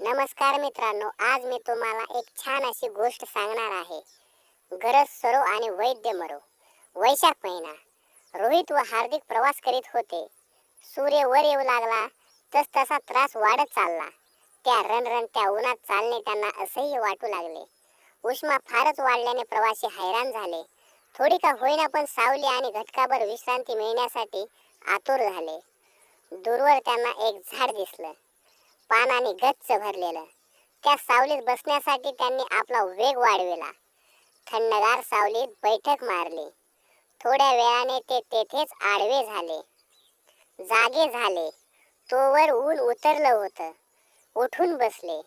नमस्कार मित्रांनो आज मी तुम्हाला एक छान अशी गोष्ट सांगणार आहे. गरज सरो आणि वैद्य मरो. वैशाख महिना. रोहित व हार्दिक प्रवास करीत होते. सूर्य वर येऊ लागला तस तसा त्रास वाढत चालला. त्या रणरण त्या उन्हात चालणे त्यांना असह्य वाटू लागले. उष्मा फारच वाढल्याने प्रवासी हैराण झाले. थोडी का होईना पण सावली आणि घटकाभर विश्रांती मिळण्यासाठी आतुर झाले. दूरवर त्यांना एक झाड दिसलं. पानाने गच्च भरलेलं. त्या सावलीत बसण्यासाठी त्यांनी आपला वेग वाढविला. थंडगार सावलीत बैठक मारली. थोड्या वेळाने ते तेथेच आडवे झाले. जागे झाले. तोवर ऊन उतरलं होतं. उठून बसले.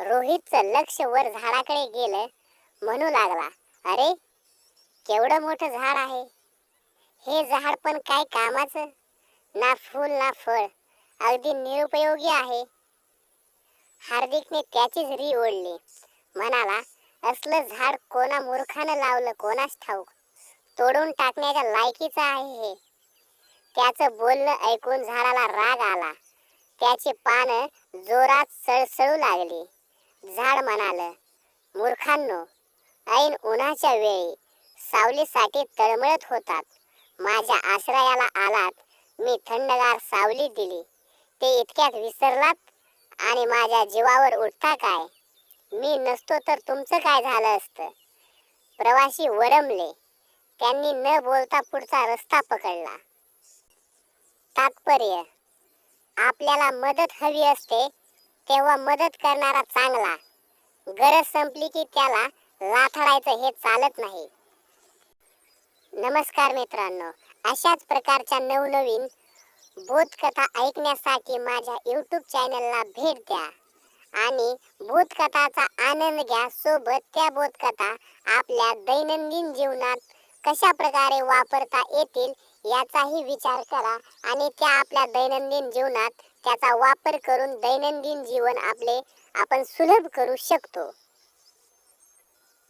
रोहितचं लक्ष वर झाडाकडे गेलं. म्हणू लागला अरे केवढं मोठं झाड आहे. हे झाड पण काय कामाचं? ना फूल ना फळ. अगदी निरुपयोगी आहे. हार्दिकने त्याचीच री ओढली. म्हणाला असलं झाड कोणा मूर्खानं लावलं कोणास ठाऊक? तोडून टाकण्याच्या लायकीचं आहे हे. त्याचं बोलणं ऐकून झाडाला राग आला. त्याची पानं जोरात सळसळू लागली. झाड म्हणालं मूर्खांनो ऐन उन्हाच्या वेळी सावलीसाठी तळमळत होतात. माझ्या आश्रयाला आलात मी थंडगार सावली दिली. ते इतक्यात विसरलात? आणि माझ्या जीवावर उठता काय? मी नसतो तर तुमचं काय झालं असतं? प्रवासी वरमले. त्यांनी न बोलता पुढचा रस्ता पकडला. तात्पर्य आपल्याला मदत हवी असते तेव्हा मदत करणारा चांगला. गरज संपली की त्याला लाथाडायचं हे चालत नाही. नमस्कार मित्रांनो अशाच प्रकारच्या नवनवीन भूतकथा ऐकण्यासाठी माझ्या यूट्यूब चॅनलला भेट द्या. आणि भूतकथाचा आनंद घ्या. सोबत त्या भूतकथा आपल्या दैनंदिन जीवनात कशा प्रकारे वापरता येतील याचाही विचार करा. आणि त्या आपल्या दैनंदिन जीवनात त्याचा वापर करून दैनंदिन जीवन आपले आपण सुलभ करू शकतो.